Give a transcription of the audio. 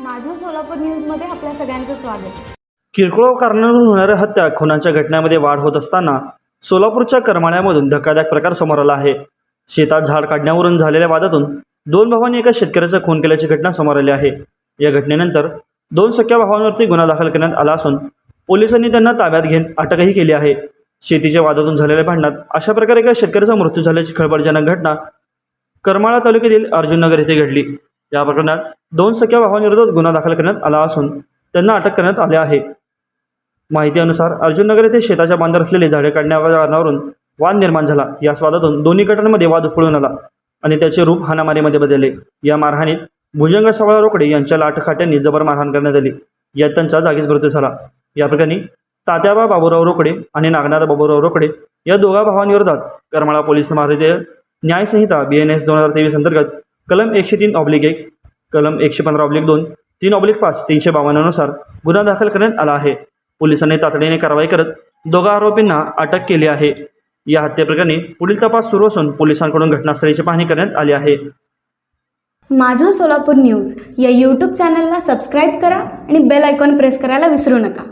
माझं सोलापूर न्यूजमध्ये आपल्या सगळ्यांचं स्वागत. किरकोळ कारणावरून होणाऱ्या हत्या खुनांच्या घटनांमध्ये वाढ होत असताना सोलापूरच्या करमाळ्यामधून धक्कादायक प्रकार समोर आला आहे. शेतात झाड काढण्यावरून झालेल्या वादातून दोन भावांनी एका शेतकऱ्याचा खून केल्याची घटना समोर आली आहे. या घटनेनंतर दोन सख्या भावांवरती गुन्हा दाखल करण्यात आला असून पोलिसांनी त्यांना ताब्यात घेऊन अटकही केली आहे. शेतीच्या वादातून झालेल्या भांडणात अशा प्रकारे एका शेतकऱ्याचा मृत्यू झाल्याची खळबळजनक घटना करमाळा तालुक्यातील अर्जुननगर येथे घडली. या प्रकरणात दोन सख्या भावांविरोधात गुन्हा दाखल करण्यात आला असून त्यांना अटक करण्यात आली आहे. माहितीनुसार अर्जुननगर येथे शेताच्या बांधावर असलेले झाडे काढण्याच्या कारणावरून वाद निर्माण झाला. या स्वादातून दोन्ही गटांमध्ये वाद उफळून आला आणि त्याचे रूप हाणामारीमध्ये बदलले. या मारहाणीत भुजंग सावळा रोकडे यांच्या लाटखाट्यांनी जबर मारहाण करण्यात आली. यात त्यांचा जागीच मृत्यू झाला. या प्रकरणी तात्याबा बाबूराव रोकडे आणि नागनाथ बाबूराव रोकडे या दोघा भावांविरोधात करमाळा पोलीस भारतीय न्यायसंहिता बी एन एस दोन हजार तेवीस अंतर्गत कलम एकशे तीन ऑब्लिक एक कलम एकशे पंधरा ऑब्लिक दोन तीन ऑब्लिक पाच तीनशे बावन्ननुसार गुन्हा दाखल करण्यात आला आहे. पोलिसांनी तातडीने कारवाई करत दोघा आरोपींना अटक केली आहे. या हत्येप्रकरणी पुढील तपास सुरू असून पोलिसांकडून घटनास्थळीची पाहणी करण्यात आली आहे. माझं सोलापूर न्यूज या यूट्यूब चॅनलला सबस्क्राईब करा आणि बेल आयकॉन प्रेस करायला विसरू नका.